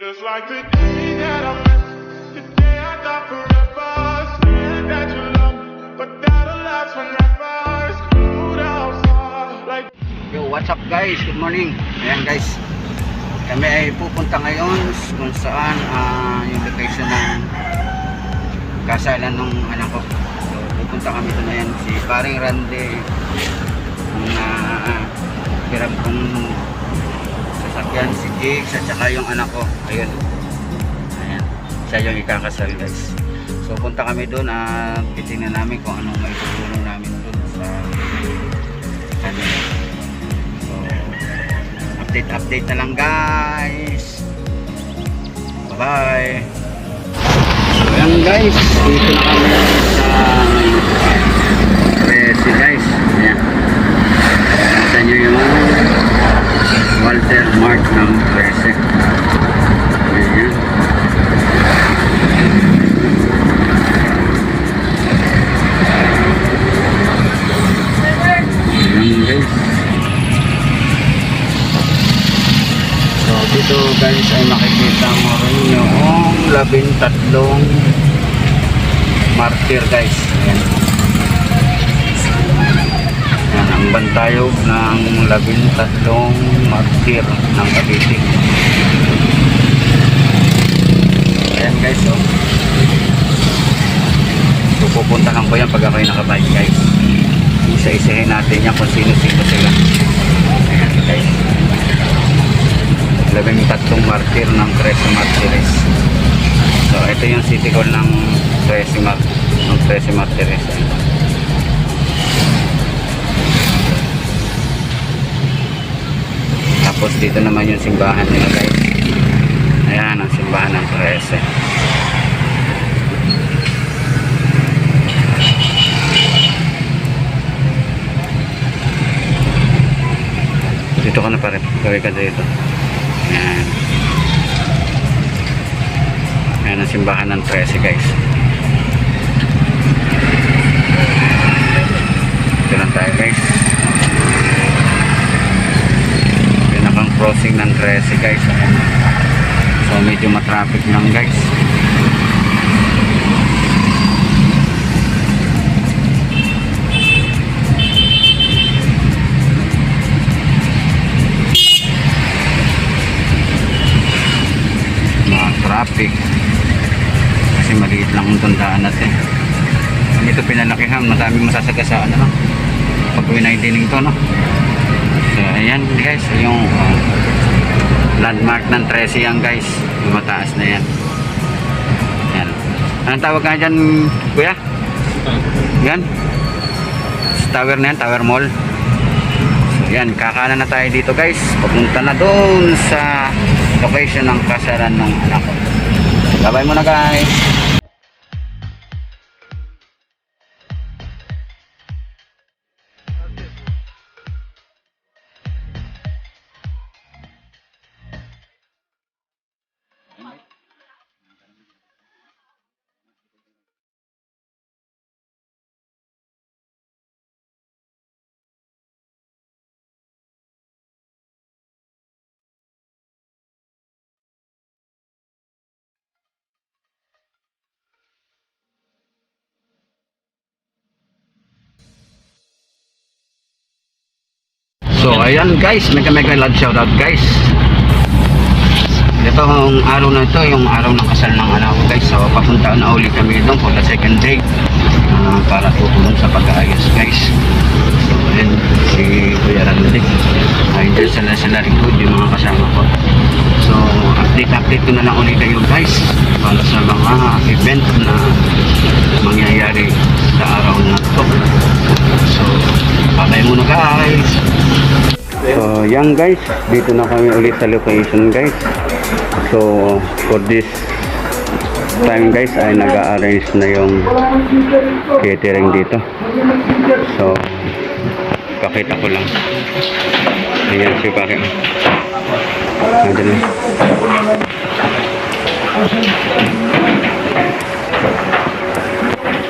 Just like the day that I met the day I thought forever. That you love me, but that'll last forever. Cold outside, like. Yo, what's up guys? Good morning. Ayan guys. Kami ay pupunta ngayon kung saan ah, yung location ng kasalan ng anak ko. So, pupunta kami doon ayan. Si paring Randy ang uh, Jake at saka yung anak ko. Ayun. Ayan. Siya yung ikakasal guys. So punta kami doon at titingnan namin kung anong may tutulong namin doon sa kanila. So, update update na lang guys. Bye-bye. So yan guys, dito na kami sa labintatlong martyr guys. Ayan. Ayan ang bantayog ng labintatlong martyr ng Cavite. Ayan guys oh. So pupuntahan ko yan pag ako'y nakabike guys. Isa-isahin natin yan kung sino-sino sila. Ayan guys labing tatlong martir ng Trece Martires so ito yung city hall ng Mar ng Trece Martires tapos dito naman yung simbahan nila guys. Ayan ang simbahan ng Trece. Dito ka na pare gawin ka dito simbahan ng 13 guys. Ito lang tayo guys. Pinakang crossing ng 13 guys. So medyo matraffic lang guys. traffic ang tandaan natin. Dito pinalakihan madaming masasagasaan ano pag winaidining to no? So ayan guys yung uh, landmark ng 13 yan guys. Yung mataas na yan. Yan anong tawag ka dyan kuya? Yan. Tower na yan tower mall. So yan kakanan na tayo dito guys. Papunta na doon sa location ng kasaran ng anak ko. Babay muna guys. So ayan guys, mega mega love shoutout guys. Ito ang araw na ito, yung araw ng kasal ng anak ko guys. So papunta na uli kami doon for the second day ah, para tutulong sa pag-aayos guys. So ayan, si Kuya Randy. Ayun dyan sila sila likod yung mga kasama ko. So update update ko na lang ulit kayo guys para sa mga event na mangyayari sa araw na to. So, patay muna guys. So, yan guys, dito na kami ulit sa location guys. So, for this time guys ay nag-arrange na yung catering dito. So, pakita ko lang. Ayan si pare. Nandiyan na.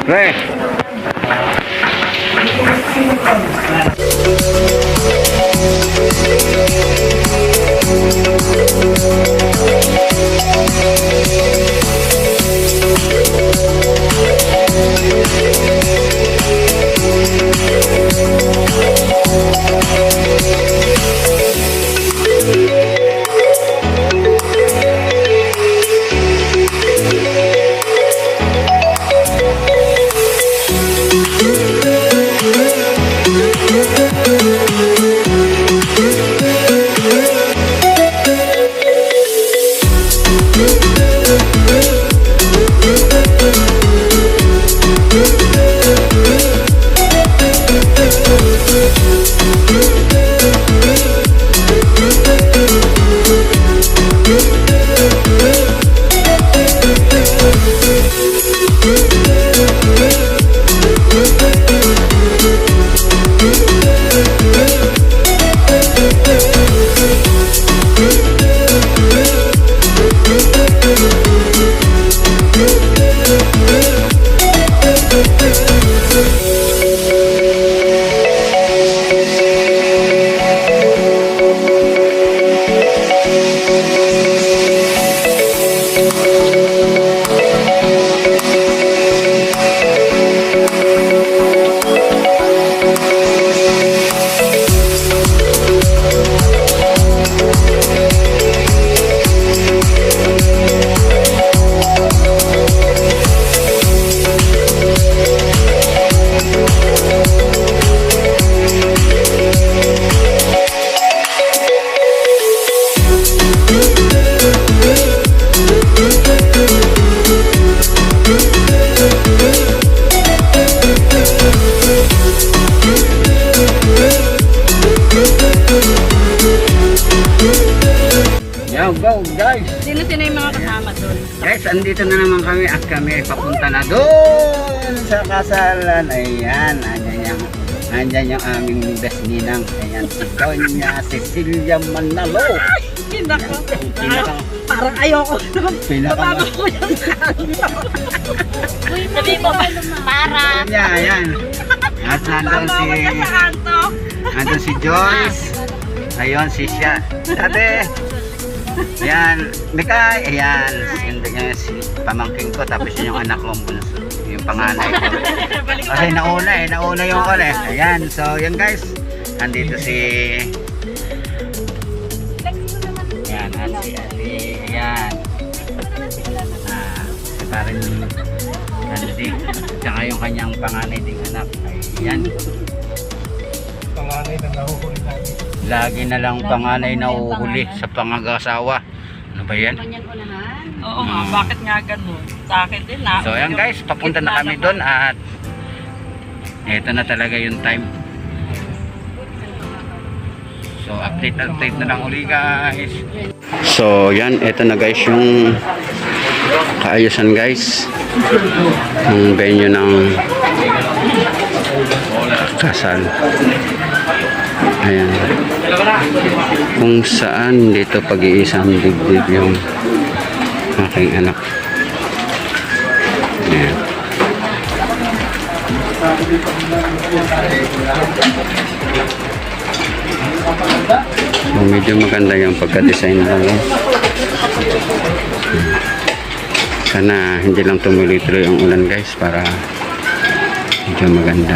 Pre! ですね。Andito na naman kami at kami ay papunta na doon sa kasalan. Ayan, andyan yung, andyan yung aming best ninang. Ayan, si Doña Cecilia Manalo. Pinaka, Parang ayoko. pinaka, Bababa ko yung Sabi mo ba? Para. Ayan, ayan. At nandun si, nandun si Joyce. Ayun, si Sha. Dati, Ayan, Mikay, ayan, hindi niya si pamangking ko, tapos yun yung anak ko, bunso, yung panganay ko. Kasi nauna eh, nauna yung call eh. Ayan, so yun guys, andito si... Ayan, at si Ate, ayan. Ah, si parin Andy, tsaka yung kanyang panganay ding anak. Ayan. Panganay na nahuhuli namin. Lagi na lang panganay na uhuli sa pangag-asawa. Ano ba yan? Oo nga, bakit nga ganun? Sa akin din na. So ayan guys, papunta na kami doon at ito na talaga yung time. So update update na lang uli guys. So yan, ito na guys yung kaayusan guys. Yung venue ng kasal. Ayan. Kung saan dito pag-iisang dibdib yung aking anak. Ayan. So, medyo maganda yung pagka-design lang. eh. Sana hindi lang tumuloy-tuloy ang ulan guys para medyo maganda.